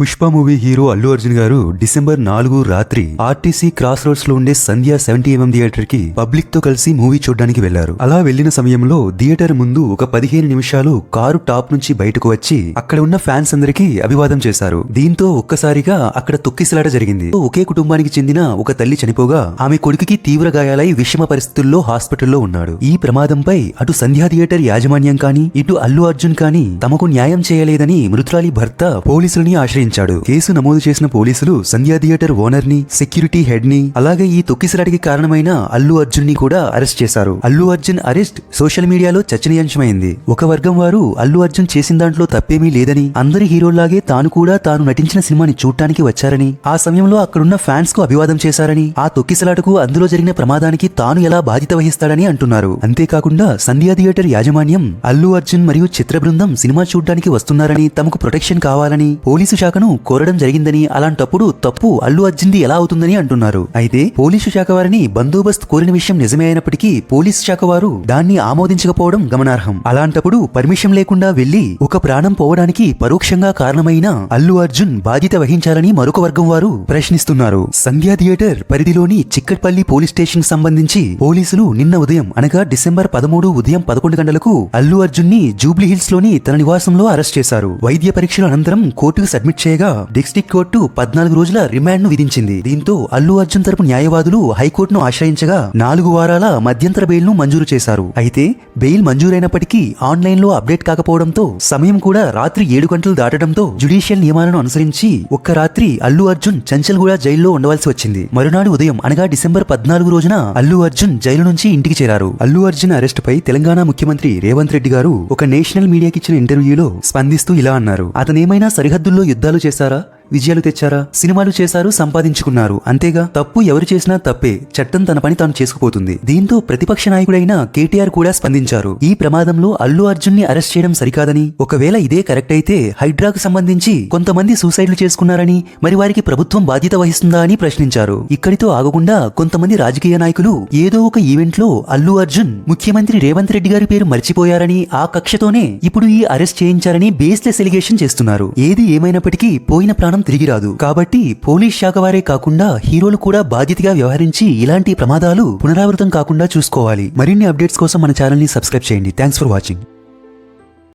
Pushpa movie hero Allu Arjun గారు December నాలుగు రాత్రి ఆర్టీసీ క్రాస్ రోడ్స్లో ఉండే సంధ్య సెవెంటీ ఎంఎం థియేటర్కి పబ్లిక్తో కలిసి మూవీ చూడడానికి వెళ్ళారు అలా వెళ్ళిన సమయంలో థియేటర్ ముందు ఒక పదిహేను నిమిషాలు కారు టాప్ నుంచి బయటకు వచ్చి అక్కడ ఉన్న ఫ్యాన్స్ అందరికీ అభివాదం చేశారు. దీంతో ఒక్కసారిగా అక్కడ తొక్కిసలాట జరిగింది. ఒకే కుటుంబానికి చెందిన ఒక తల్లి చనిపోగా ఆమె కొడుకుకి తీవ్ర గాయాలై విషమ పరిస్థితుల్లో హాస్పిటల్లో ఉన్నాడు. ఈ ప్రమాదంపై అటు సంధ్యా థియేటర్ యాజమాన్యం కానీ ఇటు అల్లు అర్జున్ కానీ తమకు న్యాయం చేయలేదని మృతురాలి భర్త పోలీసుల్ని ఆశ్రయించాడు కేసు నమోదు చేసిన పోలీసులు సంధ్యా థియేటర్ ఓనర్ని సెక్యూరిటీ హెడ్ని అలాగే ఈ తొక్కిసలాటికి కారణమైన అల్లు అర్జున్ని కూడా అరెస్ట్ చేశారు. అల్లు అర్జున్ అరెస్ట్ సోషల్ మీడియాలో చర్చనీయాంశమైంది. ఒక వర్గం వారు అల్లు అర్జున్ చేసిన దాంట్లో తప్పేమీ లేదని అందరి హీరోల్లాగే తాను కూడా తాను నటించిన సినిమాని చూడటానికి వచ్చారని ఆ సమయంలో అక్కడున్న ఫ్యాన్స్కు అభివాదం చేశారని ఆ తొక్కిసలాటకు అందులో జరిగిన ప్రమాదానికి తాను ఎలా బాధ్యత వహిస్తాడని అంటున్నారు. అంతేకాకుండా సంధ్యా థియేటర్ యాజమాన్యం అల్లు అర్జున్ మరియు చిత్ర బృందం సినిమా చూడడానికి వస్తున్నారని తమకు ప్రొటెక్షన్ కావాలని పోలీసు శాఖ శాఖను కోరడం జరిగిందని అలాంటప్పుడు తప్పు అల్లు అర్జున్ది ఎలా అవుతుందని అంటున్నారు. అయితే పోలీసు శాఖ వారిని బందోబస్తు కోరిన విషయం నిజమే అయినప్పటికీ పోలీసు శాఖ వారు దాన్ని ఆమోదించకపోవడం గమనార్హం. అలాంటప్పుడు పర్మిషన్ లేకుండా వెళ్ళి ఒక ప్రాణం పోవడానికి పరోక్షంగా కారణమైన అల్లు అర్జున్ బాధ్యత వహించాలని మరొక వర్గం వారు ప్రశ్నిస్తున్నారు. సంధ్యా థియేటర్ పరిధిలోని చిక్కట్పల్లి పోలీస్ స్టేషన్ సంబంధించి పోలీసులు నిన్న ఉదయం అనగా డిసెంబర్ పదమూడు ఉదయం పదకొండు గంటలకు అల్లు అర్జున్ని జూబ్లీ హిల్స్లోని తన నివాసంలో అరెస్ట్ చేశారు. వైద్య పరీక్షల అనంతరం కోర్టుకు సబ్మిట్ చేయగా డిస్ట్రిక్ట్ కోర్టు పద్నాలుగు రోజుల రిమాండ్ను విధించింది. దీంతో అల్లు అర్జున్ తరపు న్యాయవాదులు హైకోర్టును ఆశ్రయించగా నాలుగు వారాల మధ్యంతర బెయిల్ను మంజూరు చేశారు. అయితే బెయిల్ మంజూరైనప్పటికీ ఆన్లైన్లో అప్డేట్ కాకపోవడంతో సమయం కూడా రాత్రి ఏడు గంటలు దాటడంతో జుడిషియల్ నియమాలను అనుసరించి ఒక్క రాత్రి అల్లు అర్జున్ చంచల్గూడ జైల్లో ఉండవలసి వచ్చింది. మరునాడు ఉదయం అనగా డిసెంబర్ పద్నాలుగు రోజున అల్లు అర్జున్ జైలు నుంచి ఇంటికి చేరారు. అల్లు అర్జున్ అరెస్ట్ పై తెలంగాణ ముఖ్యమంత్రి రేవంత్ రెడ్డి గారు ఒక నేషనల్ మీడియాకి ఇచ్చిన ఇంటర్వ్యూలో స్పందిస్తూ ఇలా అన్నారు. అతనేమైనా సరిహద్దుల్లో యుద్ధాలు చేశారా? విజయాలు తెచ్చారా? సినిమాలు చేశారు సంపాదించుకున్నారు. అంతేగా? తప్పు ఎవరు చేసినా తప్పే. చట్టం తన పని తాను చేసుకుపోతుంది. దీంతో ప్రతిపక్ష నాయకుడైన కేటీఆర్ కూడా స్పందించారు. ఈ ప్రమాదంలో అల్లు అర్జున్ని అరెస్ట్ చేయడం సరికాదని. ఒకవేళ ఇదే కరెక్ట్ అయితే హైడ్రాకు సంబంధించి కొంతమంది సూసైడ్లు చేసుకున్నారని మరి వారికి ప్రభుత్వం బాధ్యత వహిస్తుందా అని ప్రశ్నించారు. ఇక్కడితో ఆగకుండా కొంతమంది రాజకీయ నాయకులు ఏదో ఒక ఈవెంట్లో అల్లు అర్జున్ ముఖ్యమంత్రి రేవంత్ రెడ్డి గారి పేరు మర్చిపోయారని ఆ కక్షతోనే ఇప్పుడు ఈ అరెస్ట్ చేయించారని బేస్లెస్ ఎలిగేషన్ చేస్తున్నారు. ఏది ఏమైనప్పటికీ పోయిన ప్రాణం ప్రాణం తిరిగి రాదు. కాబట్టి పోలీస్ శాఖ వారే కాకుండా హీరోలు కూడా బాధ్యతగా వ్యవహరించి ఇలాంటి ప్రమాదాలు పునరావృతం కాకుండా చూసుకోవాలి. మరిన్ని అప్డేట్స్ కోసం మన ఛానల్ని సబ్స్క్రైబ్ చేయండి. Thanks for watching.